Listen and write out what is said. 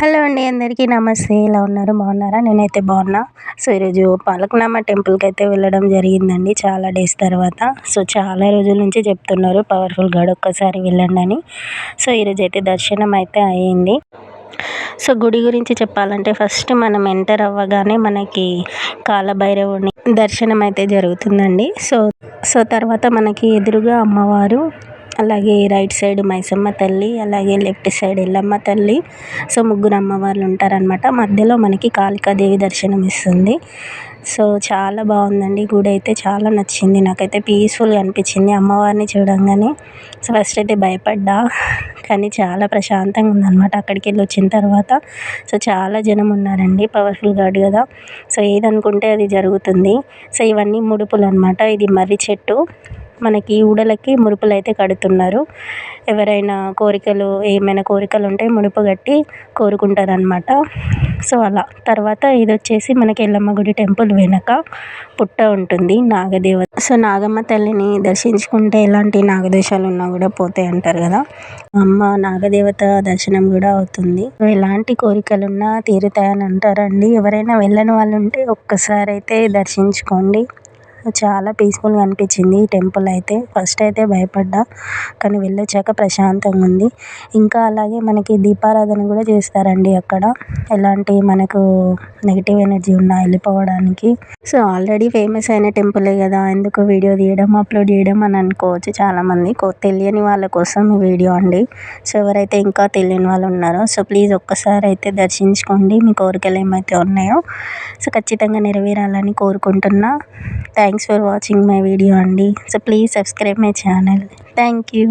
Hello అండి అందరికీ నమస్తే. ఎలా ఉన్నారు? బాగున్నారా? నేనైతే బాగున్నా. సో ఈరోజు పాలకునామ టెంపుల్కి అయితే వెళ్ళడం జరిగిందండి చాలా డేస్ తర్వాత. సో చాలా రోజుల నుంచి చెప్తున్నారు పవర్ఫుల్ గాడ్ ఒక్కసారి వెళ్ళండి అని. సో ఈరోజు అయితే దర్శనం అయితే అయ్యింది సో గుడి గురించి చెప్పాలంటే ఫస్ట్ మనం ఎంటర్ అవ్వగానే మనకి కాలభైరవుని దర్శనం అయితే జరుగుతుందండి. సో సో తర్వాత మనకి ఎదురుగా అమ్మవారు అలాగే రైట్ సైడ్ మైసమ్మ తల్లి అలాగే లెఫ్ట్ సైడ్ ఎల్లమ్మ తల్లి. సో ముగ్గురు అమ్మవార్లు ఉంటారనమాట మధ్యలో మనకి కాళికాదేవి దర్శనం ఇస్తుంది. సో చాలా బాగుందండి. గుడి అయితే చాలా నచ్చింది. నాకైతే పీస్ఫుల్గా అనిపించింది అమ్మవారిని చూడంగానే. సో ఫస్ట్ అయితే భయపడ్డా కానీ చాలా ప్రశాంతంగా ఉందన్నమాట. అక్కడికి వెళ్ళి వచ్చిన తర్వాత. సో చాలా జనం ఉన్నారండి. పవర్ఫుల్ గాడ్ కదా. సో ఏదనుకుంటే అది జరుగుతుంది. సో ఇవన్నీ ముడుపులు అనమాట ఇది మర్రి చెట్టు. మనకి ఊడలకి ముడుపులు అయితే కడుతున్నారు. ఎవరైనా కోరికలు ఏమైనా కోరికలు ఉంటే ముడుపు కట్టి కోరుకుంటారనమాట సో అలా. తర్వాత ఇది వచ్చేసి మనకి ఎల్లమ్మ గుడి టెంపుల్ వెనక పుట్ట ఉంటుంది నాగదేవత. సో నాగమ్మ తల్లిని దర్శించుకుంటే ఎలాంటి నాగదోషాలు ఉన్నా కూడా పోతాయి అంటారు కదా. అమ్మ నాగదేవత దర్శనం కూడా అవుతుంది. ఎలాంటి కోరికలు ఉన్నా తీరుతాయని అంటారండి. ఎవరైనా వెళ్ళని వాళ్ళు ఉంటే ఒక్కసారి అయితే దర్శించుకోండి. చాలా పీస్ఫుల్గా అనిపించింది ఈ టెంపుల్ అయితే. ఫస్ట్ అయితే భయపడ్డా కానీ వెళ్ళొచ్చాక ప్రశాంతంగా ఉంది. ఇంకా అలాగే మనకి దీపారాధన కూడా చేస్తారండి అక్కడ. ఎలాంటి మనకు నెగిటివ్ ఎనర్జీ ఉన్నా వెళ్ళిపోవడానికి. సో ఆల్రెడీ ఫేమస్ అయిన టెంపులే కదా ఎందుకు వీడియో తీయడం అప్లోడ్ చేయడం అని అనుకోవచ్చు చాలామంది. తెలియని వాళ్ళ కోసం ఈ వీడియో అండి. సో ఎవరైతే ఇంకా తెలియని వాళ్ళు ఉన్నారో సో ప్లీజ్ ఒక్కసారి అయితే దర్శించుకోండి. మీ కోరికలు ఏమైతే ఉన్నాయో సో ఖచ్చితంగా నెరవేరాలని కోరుకుంటున్నా. Thank thanks for watching my video అండి so please subscribe my channel thank you